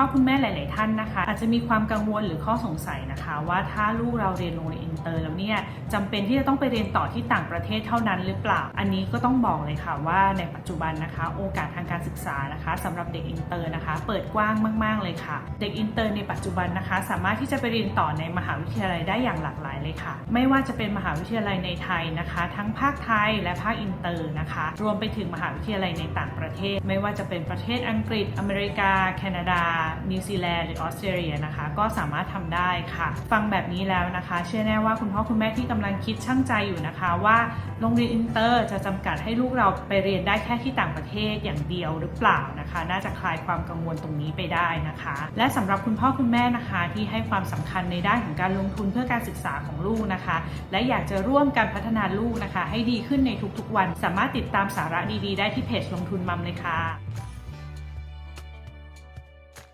พ่อคุณแม่หลาย ๆ ท่านนะคะ อาจจะมีความกังวลหรือข้อสงสัยนะคะ ว่าถ้าลูกเราเรียนโรงเรียนอินเตอร์แล้วเนี่ยจำเป็นที่จะต้องไปเรียนต่อที่ต่างประเทศเท่านั้นหรือเปล่า อันนี้ก็ต้องบอกเลยค่ะว่าในปัจจุบันนะคะ โอกาสทางการศึกษานะคะสำหรับเด็กอินเตอร์นะคะ เปิดกว้างมาก ๆ เลยค่ะ เด็กอินเตอร์ในปัจจุบันนะคะ สามารถที่จะไปเรียนต่อในมหาวิทยาลัยได้อย่างหลากหลายเลยค่ะ ไม่ว่าจะเป็นมหาวิทยาลัยในไทยนะคะ ทั้งภาคไทยและภาคอินเตอร์นะคะ รวมไปถึงมหาวิทยาลัยในต่างประเทศ ไม่ว่าจะเป็นประเทศอังกฤษ อเมริกา แคนาดานิวซีแลนด์หรือออสเตรเลียนะคะ ก็สามารถทำได้ค่ะ ฟังแบบนี้แล้วนะคะ เชื่อแน่ว่าคุณพ่อคุณแม่ที่กำลังคิดช่างใจอยู่นะคะว่าโรงเรียนอินเตอร์จะจำกัดให้ลูกเราไปเรียนได้แค่ที่ต่างประเทศอย่างเดียวหรือเปล่านะคะ น่าจะคลายความกังวลตรงนี้ไปได้นะคะ และสำหรับคุณพ่อคุณแม่นะคะที่ให้ความสำคัญในด้านของการลงทุนเพื่อการศึกษาของลูกนะคะ และอยากจะร่วมการพัฒนาลูกนะคะ ให้ดีขึ้นในทุกๆวัน สามารถติดตามสาระดีๆ ได้ที่เพจลงทุนมัมเลยค่ะ